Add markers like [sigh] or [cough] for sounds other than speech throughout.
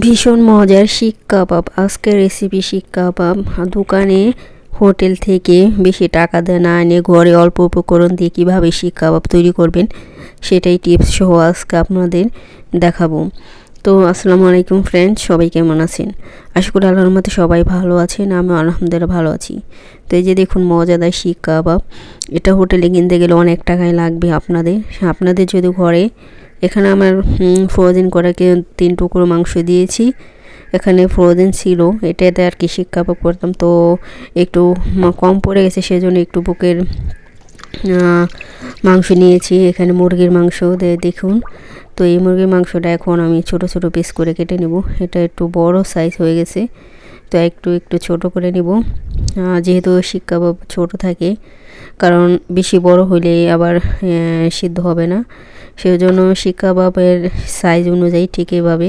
ভীষণ মজার শিক কাবাব। আজকের রেসিপি শিক কাবাব। দোকানে, হোটেল থেকে বেশি টাকা দেয় না এনে ঘরে অল্প উপকরণ দিয়ে কীভাবে শিক কাবাব তৈরি করবেন, সেটাই টিপস সহ আজকে আপনাদের দেখাবো। তো, আসসালামু আলাইকুম ফ্রেন্ড সবাই কেমন আছেন? আশা করি আল্লাহর মতো সবাই ভালো আছেন আমি আলহামদুলিল্লাহ ভালো আছি। তো, এই যে দেখুন মজাদার শিক কাবাব, এটা হোটেলে কিনতে গেলে অনেক টাকাই লাগবে আপনাদের। আপনাদের যদি ঘরে এখানে আমার ফ্রোজেন করাকে তিন টুকরো মাংস দিয়েছি। এখানে ফ্রোজেন ছিল, এটাতে আর কি শিক্ষা করতাম। তো একটু কম পড়ে গেছে, সেজন্য একটু বুকের মাংস নিয়েছি। এখানে মুরগির মাংস দেখুন। তো এই মুরগির মাংসটা এখন আমি ছোট ছোট পিস করে কেটে নেব। এটা একটু বড় সাইজ হয়ে গেছে। তো একটু একটু ছোট করে নিব। যেহেতু শিক কাবাব ছোটো থাকে, কারণ বেশি বড় হলে আবার সিদ্ধ হবে না। সেই জন্য শিক কাবাবের সাইজ অনুযায়ী ঠিক এভাবে।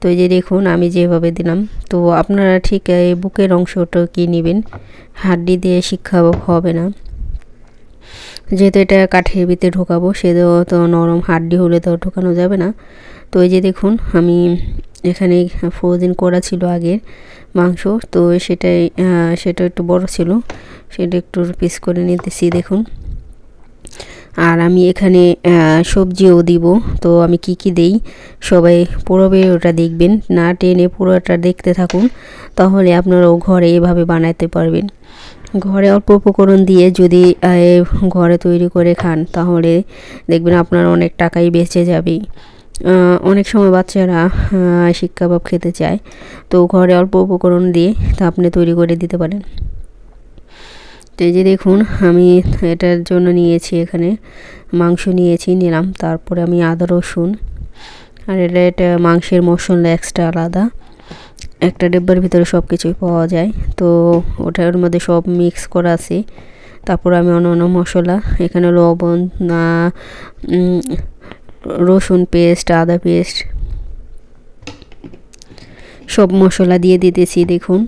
তো এই যে দেখুন, আমি যেভাবে দিলাম। তো আপনারা ঠিক এই বুকের অংশটা কি নেবেন? হাড্ডি দিয়ে শিক কাবাব হবে না। যেহেতু এটা কাঠের ভিতরে ঢোকাবো সে তো নরম হাড্ডি হলে তো ঢোকানো যাবে না। তো এই যে দেখুন, আমি এখানে ফ্রোজেন করা ছিল আগের মাংস। তো সেটাই সেটা একটু বড় ছিল। সেটা একটু পিস করে নিতেছি, দেখুন। আর আমি এখানে সবজিও দিব। তো আমি কি কি দেই? সবাই পুরো ওটা দেখবেন। না টেনে পুরোটা দেখতে থাকুন। তাহলে আপনারাও ঘরে এভাবে বানাতে পারবেন। ঘরে অল্প উপকরণ দিয়ে যদি ঘরে তৈরি করে খান, তাহলে দেখবেন আপনার অনেক টাকাই বেঁচে যাবে অনেক সময় বাচ্চারা শিক্ষাভাব খেতে চায়। তো ঘরে অল্প উপকরণ দিয়ে তা আপনি তৈরি করে দিতে পারেন। এই যে দেখুন, আমি এটার জন্য নিয়েছি এখানে মাংস নিয়েছি, নিলাম। তারপরে আমি আদা, রসুন আর এটা এটা মাংসের মশলা এক্সট্রা আলাদা। একটা ডিব্বার ভিতরে সব কিছুই পাওয়া যায়। তো ওটার মধ্যে সব মিক্স করা আছে। তারপর আমি অন্য অন্য মশলা, এখানে লবণ রসুন পেস্ট আদা পেস্ট সব মশলা দিয়ে দিতেছি, দেখুন।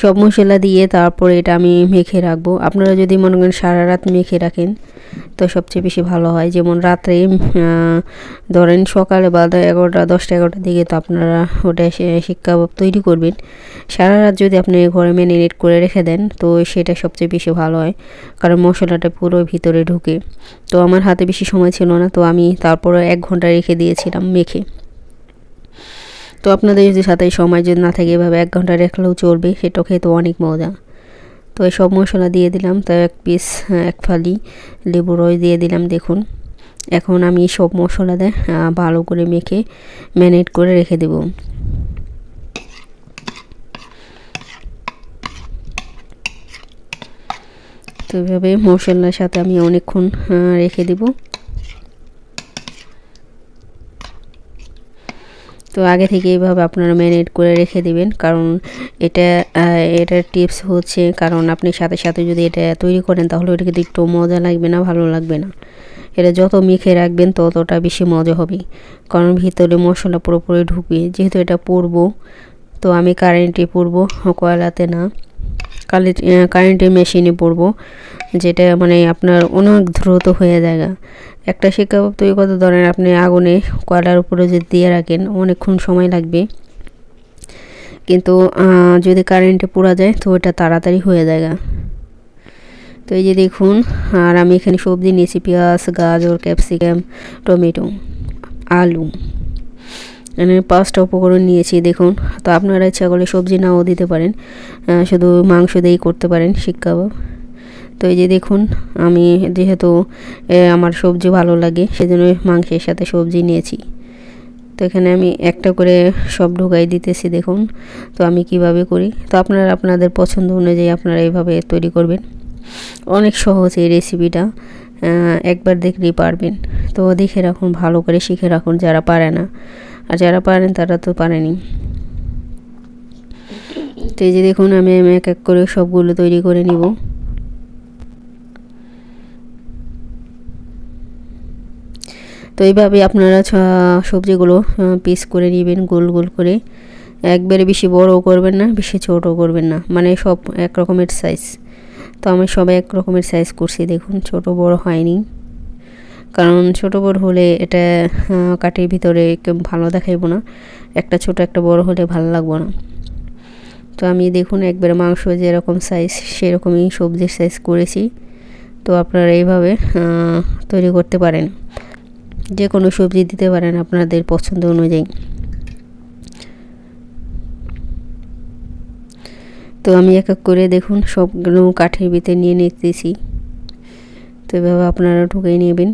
সব মশলা দিয়ে তারপরে এটা আমি মেখে রাখব। আপনারা যদি মনে করেন সারা রাত মেখে রাখেন, তো সবচেয়ে বেশি ভালো হয়। যেমন রাত্রে ধরেন সকালে বা এগারোটা, দশটা, এগারোটার দিকে তো আপনারা ওটা শিক্ষা তৈরি করবেন। সারা রাত যদি আপনি ঘরে ম্যারিনেট করে রেখে দেন, তো সেটা সবচেয়ে বেশি ভালো হয়, কারণ মশলাটা পুরো ভিতরে ঢুকে। তো আমার হাতে বেশি সময় ছিল না, তো আমি তারপরে এক ঘণ্টা রেখে দিয়েছিলাম মেখে। তো আপনাদের যদি সাথে সময় যদি না থাকে, এভাবে এক ঘণ্টা রাখলেও চলবে, সেটা খেতে অনেক মজা। তো এই সব মশলা দিয়ে দিলাম, তো এক পিস এক ফালি লেবু রস দিয়ে দিলাম, দেখুন। এখন আমি সব মশলা দেয় ভালো করে মেখে ম্যানেট করে রেখে দেব। তো এভাবে মশলার সাথে আমি অনেকক্ষণ রেখে দেবো। তো আগে থেকে এইভাবে আপনারা ম্যারিনেট করে রেখে দিবেন। কারণ এটা এটার টিপস হচ্ছে, কারণ আপনি সাথে সাথে যদি এটা তৈরি করেন, তাহলে ওটা কিন্তু একটু মজা লাগবে না, ভালো লাগবে না। এটা যত মেখে রাখবেন, ততটা বেশি মজা হবে। কারণ ভিতরে মশলা পুরোপুরি ঢুকবে। যেহেতু এটা পরবো, তো আমি কারেন্টে পরবো, কয়লাতে না। কারেন্টের মেশিনে পড়ব, যেটা মানে আপনার অনেক দ্রুত হয়ে যায়। একটা শিক কাবাব তৈরি করতে ধরেন আপনি আগুনে কয়লার উপরে যদি দিয়ে রাখেন, অনেকক্ষণ সময় লাগবে। কিন্তু যদি কারেন্টে পোড়া যায়, তো ওটা তাড়াতাড়ি হয়ে যায়। তো এই যে দেখুন, আর আমি এখানে সবজি নিয়েছি, পেঁয়াজ, গাজর ক্যাপসিকাম টমেটো আলু। এখানে পাঁচটা উপকরণ নিয়েছি, দেখুন। তো আপনারা ইচ্ছা করলে সবজি নাও দিতে পারেন। শুধু মাংস দিয়েই করতে পারেন শিক কাবাব। তো এই যে দেখুন, আমি যেহেতু আমার সবজি ভালো লাগে সেজন্য মাংসের সাথে সবজি নিয়েছি। তো এখানে আমি একটা করে সব ঢুকাই দিতেছি, দেখুন। তো আমি কীভাবে করি? তো আপনারা, আপনাদের পছন্দ অনুযায়ী আপনারা এইভাবে তৈরি করবেন। অনেক সহজ এই রেসিপিটা একবার দেখলেই পারবেন। তো দেখে রাখুন, ভালো করে শিখে রাখুন যারা পারে না। আর যারা পারেন তারা তো পারেনি। তো এই যে দেখুন, আমি আমি এক এক করে সবগুলো তৈরি করে নিব। তো এইভাবে আপনারা সবজিগুলো পিস করে নেবেন, গোল গোল করে। একবারে বেশি বড়ও করবেন না, বেশি ছোটও করবেন না। মানে সব এক রকমের সাইজ তো আমি সবাই এক রকমের সাইজ করছি, দেখুন, ছোট বড় হয়নি। কারণ ছোট বড় হলে এটা কাঠির ভিতরে ভালো দেখাইব না। একটা ছোট, একটা বড় হলে ভালো লাগবো না। তো আমি দেখুন একবার মাংস যেরকম সাইজ সেরকমই সবজির সাইজ করেছি। তো আপনারা এইভাবে তৈরি করতে পারেন। যে কোনো সবজি দিতে পারেন আপনাদের পছন্দ অনুযায়ী। তো আমি এক এক করে দেখুন সবগুলো কাঠের ভিতরে নিয়ে নিতেছি। তো এভাবে আপনারা ঢুকে নেবেন।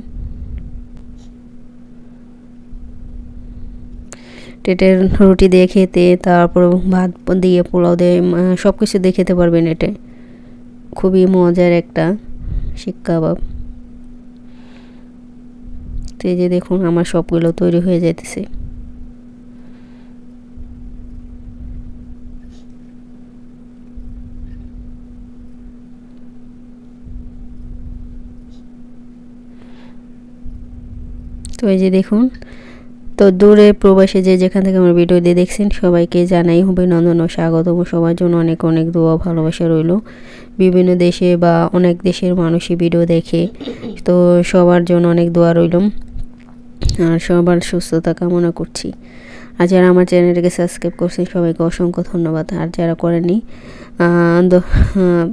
টেটের রুটি দিয়ে খেতে, তারপর ভাত দিয়ে পোলাও দিয়ে সব কিছু দিয়ে খেতে পারবেন এটে খুবই মজার একটা শিক কাবাব। তো এই যে দেখুন, আমার সবগুলো তৈরি হয়ে যাইতেছে। তো এই যে দেখুন তো দূরে প্রবাসে যে যেখান থেকে আমার ভিডিও দিয়ে দেখছেন, সবাইকে জানাই অভিনন্দন ও স্বাগতম। সবার জন্য অনেক অনেক দোয়া ভালোবাসা রইল। বিভিন্ন দেশে বা অনেক দেশের মানুষই ভিডিও দেখে, তো সবার জন্য অনেক দোয়া রইল। আর সবার সুস্থতা কামনা করছি। আর যারা আমার চ্যানেলটাকে সাবস্ক্রাইব করছেন, সবাইকে অসংখ্য ধন্যবাদ। আর যারা করেনি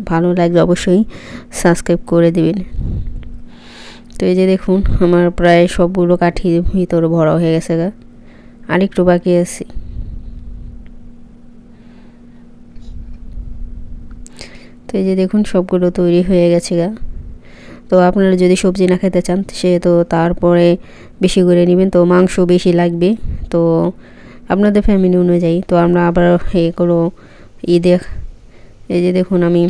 ভালো লাগলে অবশ্যই সাবস্ক্রাইব করে দিবেন। তো এই যে দেখুন, আমার প্রায় সবগুলো কাঠি ভিতরে ভরা হয়ে গেছে গা। আরেকটু বাকি আছে। তো এই যে দেখুন, সবগুলো তৈরি হয়ে গেছে গা। তো আপনারা যদি সবজি না খেতে চান সে তো তারপরে বেশি করে নেবেন। তো মাংস বেশি লাগবে। তো আপনাদের ফ্যামিলি অনুযায়ী, তো আমরা আবার এ এগুলো ঈদে, এই যে দেখুন আমি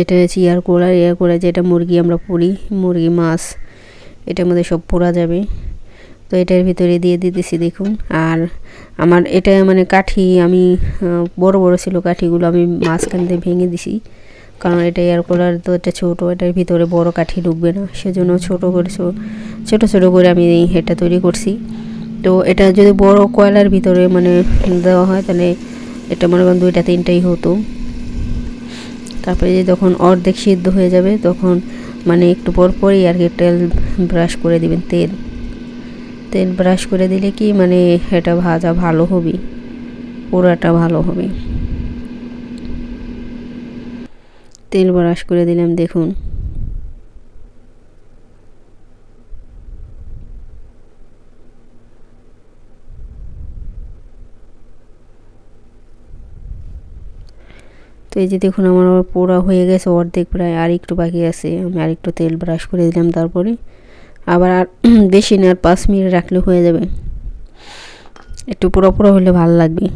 এটা হচ্ছে ইয়ার কোলা ইয়ার কোলা যেটা মুরগি আমরা পুরি, মুরগি, মাছ, এটার মধ্যে সব পোড়া যাবে। তো এটার ভিতরে দিয়ে দিতেছি দেখুন। আর আমার এটা মানে কাঠি, আমি বড় বড় ছিল কাঠিগুলো আমি মাঝখান দিয়ে ভেঙে দিছি। কারণ এটা এয়ার কুলার, তো এটা ছোটো, এটার ভিতরে বড় কাঠি ঢুকবে না। সেজন্য ছোটো করে ছোটো ছোটো করে আমি এটা তৈরি করছি। তো এটা যদি বড় কয়লার ভিতরে মানে দেওয়া হয়, তাহলে এটা মনে করেন দুইটা, তিনটাই হতো। তারপরে যখন অর্ধেক সিদ্ধ হয়ে যাবে, তখন মানে একটু পর পরই আর কি তেল ব্রাশ করে দিবেন, তেল। তেল ব্রাশ করে দিলে কি মানে এটা ভাজা ভালো হবে পোড়াটা ভালো হবে। তেল ব্রাশ করে দিলাম, দেখুন। তো এই যে দেখুন আমার পোড়া হয়ে গেছে, অর্ধেক প্রায় আর একটু বাকি আছে। আমি আর একটু তেল ব্রাশ করে দিলাম তারপরে। আবার আর [clears throat] বেশি না, আর পাঁচ মিনিট রাখলে হয়ে যাবে। একটু পুরো পুরো হলে ভালো লাগবে।